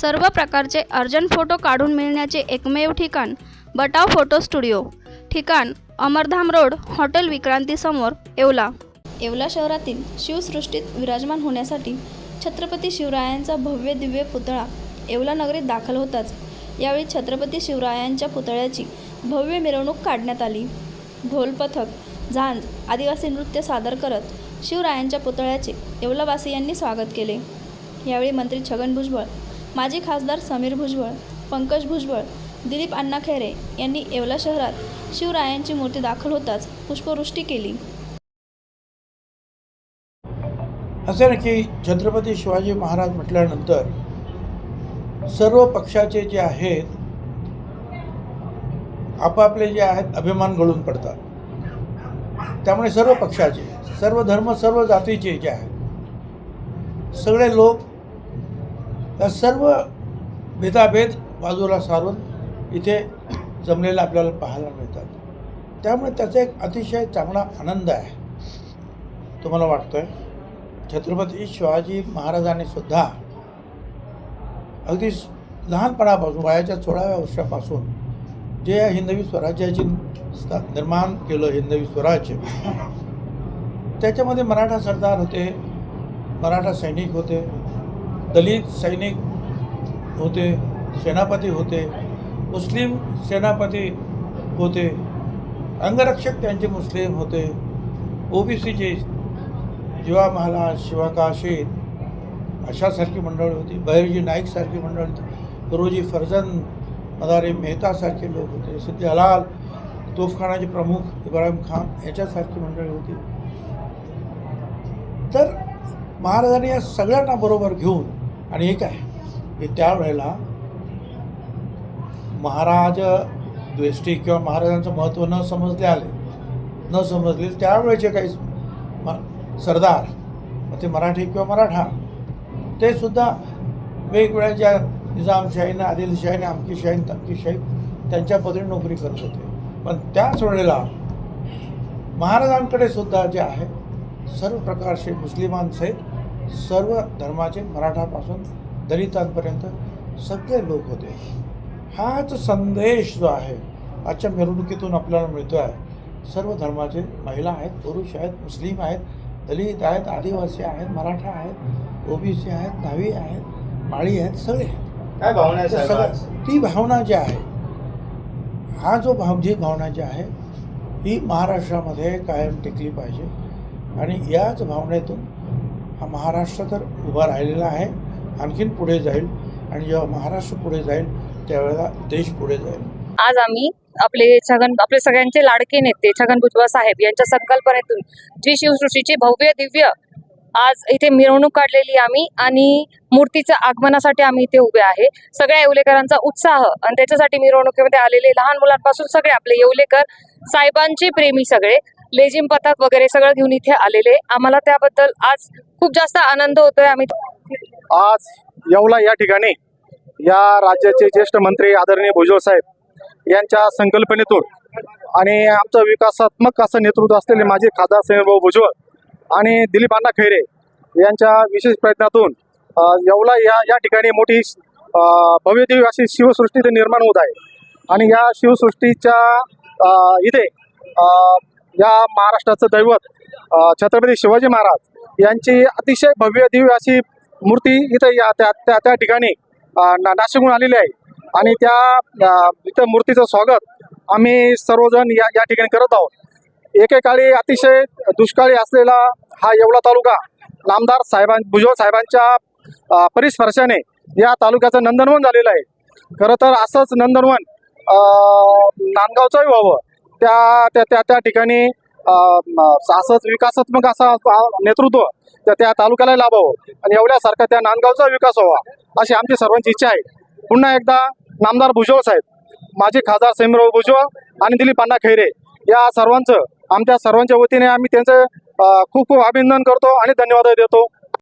सर्व प्रकारचे urgent photo काढून मिळण्याचे एकमेव ठिकाण बटाव फोटो स्टुडिओ. ठिकाण अमरधाम रोड हॉटेल विक्रांतीसमोर येवला. येवला शहरातील शिवसृष्टीत विराजमान होण्यासाठी छत्रपती शिवरायांचा भव्य दिव्य पुतळा येवला नगरीत दाखल होताच. यावेळी छत्रपती शिवरायांच्या पुतळ्याची भव्य मिरवणूक काढण्यात आली. ढोल पथक झांज आदिवासी नृत्य सादर करत शिवरायांच्या पुतळ्याचे येवलावासियांनी स्वागत केले. यावेळी मंत्री छगन भुजबळ माजी खासदार समीर भुजबळ पंकज भुजबळ दिलीप अण्णा खैरे यांनी येवला शहरात शिवरायांची मूर्ती दाखल होताच पुष्पवृष्टी केली. असं नक्की की छत्रपती शिवाजी महाराज म्हटल्यानंतर सर्व पक्षाचे जे आहेत आपापले जे आहेत अभिमान गळून पडतात. त्यामुळे सर्व पक्षाचे सर्व धर्म सर्व जातीचे जे आहेत सगळे लोक या सर्व भेदाभेद बाजूला सारून इथे जमलेलं आपल्याला पाहायला मिळतात. त्यामुळे त्याचा एक अतिशय चांगला आनंद आहे. तुम्हाला वाटतोय? छत्रपती शिवाजी महाराजांनी सुद्धा अगदी लहानपणापासून वयाच्या सोळाव्या वर्षापासून जे या हिंदवी स्वराज्याची निर्माण केलं हिंदवी स्वराज्य त्याच्यामध्ये मराठा सरदार होते मराठा सैनिक होते दलित सैनिक होते सेनापती होते मुस्लिम सेनापती होते अंगरक्षक त्यांचे मुस्लिम होते ओबीसीचे जीवा महाराज शिवाका काशीद अशासारखी मंडळी होती बहिर्जी नाईकसारखी मंडळी होती गुरुजी फर्जन मदारी मेहतासारखे लोक होते सिद्धी हलाल तोफखानाचे प्रमुख इब्राहिम खान याच्यासारखी मंडळी होती. तर महाराजांनी या सगळ्यांना बरोबर घेऊन आणि एक आहे की त्यावेळेला महाराज द्वेष्टी किंवा महाराजांचं महत्त्व न समजले आले न समजले त्यावेळेचे काही म- सरदार मग ते मराठी किंवा मराठा ते सुद्धा वेगवेगळ्या ज्या निजामशाहीनं आदिलशाहीने आमकीशाही तमकीशाही त्यांच्या पदरी नोकरी करत होते. पण त्याच वेळेला महाराजांकडे सुद्धा जे आहे सर्व प्रकारचे मुस्लिमांसहित सर्व धर्माचे मराठापासून दलितांपर्यंत सगळे लोक होते. हाच संदेश जो आहे आजच्या मिरवणुकीतून आपल्याला मिळतो आहे सर्व धर्माचे महिला आहेत पुरुष आहेत मुस्लिम आहेत दलित आहेत आदिवासी आहेत मराठा आहेत ओबीसी आहेत दहावी आहेत माळी आहेत सगळे आहेत. काय भावना? सगळं ती भावना जी आहे हा जो भाव जी भावना जी आहे ही महाराष्ट्रामध्ये कायम टिकली पाहिजे. आणि याच भावनेतून हा महाराष्ट्र तर उभा राहिलेला आहे आणखीन पुढे जाईल. आणि जेव्हा महाराष्ट्र पुढे जाईल त्यावेळेला देश पुढे जाईल. आज आम्ही आपले छगन आपले सगळ्यांचे लाडके नेते छगन भुजबळ साहेब यांच्या संकल्पनेतून जी शिवसृष्टीची भव्य दिव्य आज इथे मिरवणूक काढलेली आम्ही आणि मूर्तीच्या आगमनासाठी आम्ही इथे उभे आहे. सगळ्या येवलेकरांचा उत्साह आणि त्याच्यासाठी मिरवणुकीमध्ये आलेले लहान मुलांपासून सगळे आपले येवलेकर साहेबांचे प्रेमी सगळे लेझिम पथक वगैरे सगळं घेऊन इथे आलेले. आम्हाला त्याबद्दल आज खूप जास्त आनंद होतोय. आम्ही आज येवला या ठिकाणी या राज्याचे ज्येष्ठ मंत्री आदरणीय भुजबळ साहेब यांच्या संकल्पनेतून आणि आमचं विकासात्मक असं नेतृत्व असलेले माझे खासदार सैनभाऊ भुजबळ आणि दिलीप अण्णा खैरे यांच्या विशेष प्रयत्नातून येवला या या ठिकाणी मोठी भव्यदेवी भव्य अशी शिवसृष्टी निर्माण होत आहे. आणि या शिवसृष्टीच्या इथे या महाराष्ट्राचं दैवत छत्रपती शिवाजी महाराज यांची अतिशय भव्य दिव्य अशी मूर्ती इथं या त्या त्या त्या ठिकाणी ना नाशिकहून आलेली आहे. आणि त्या इथं मूर्तीचं स्वागत आम्ही सर्वजण या या ठिकाणी करत आहोत. एकेकाळी अतिशय दुष्काळी असलेला हा येवला तालुका नामदार साहेबां भुजबळ साहेबांच्या परिस्पर्शाने या तालुक्याचं नंदनवन झालेलं आहे. खरं तर असंच नंदनवन नांदगावचंही व्हावं. त्या त्या त्या त्या ठिकाणी असंच विकासात्मक असा नेतृत्व त्या त्या तालुक्याला लाभावं. आणि एवढ्यासारखा त्या नांदगावचा विकास व्हावा अशी आमची सर्वांची इच्छा आहे. पुन्हा एकदा नामदार भुजबळ साहेब माझे खासदार सैमराव भुजबळ आणि दिलीप अण्णा खैरे या सर्वांचं आमच्या सर्वांच्या वतीने आम्ही त्यांचं खूप खूप अभिनंदन करतो आणि धन्यवाद देतो.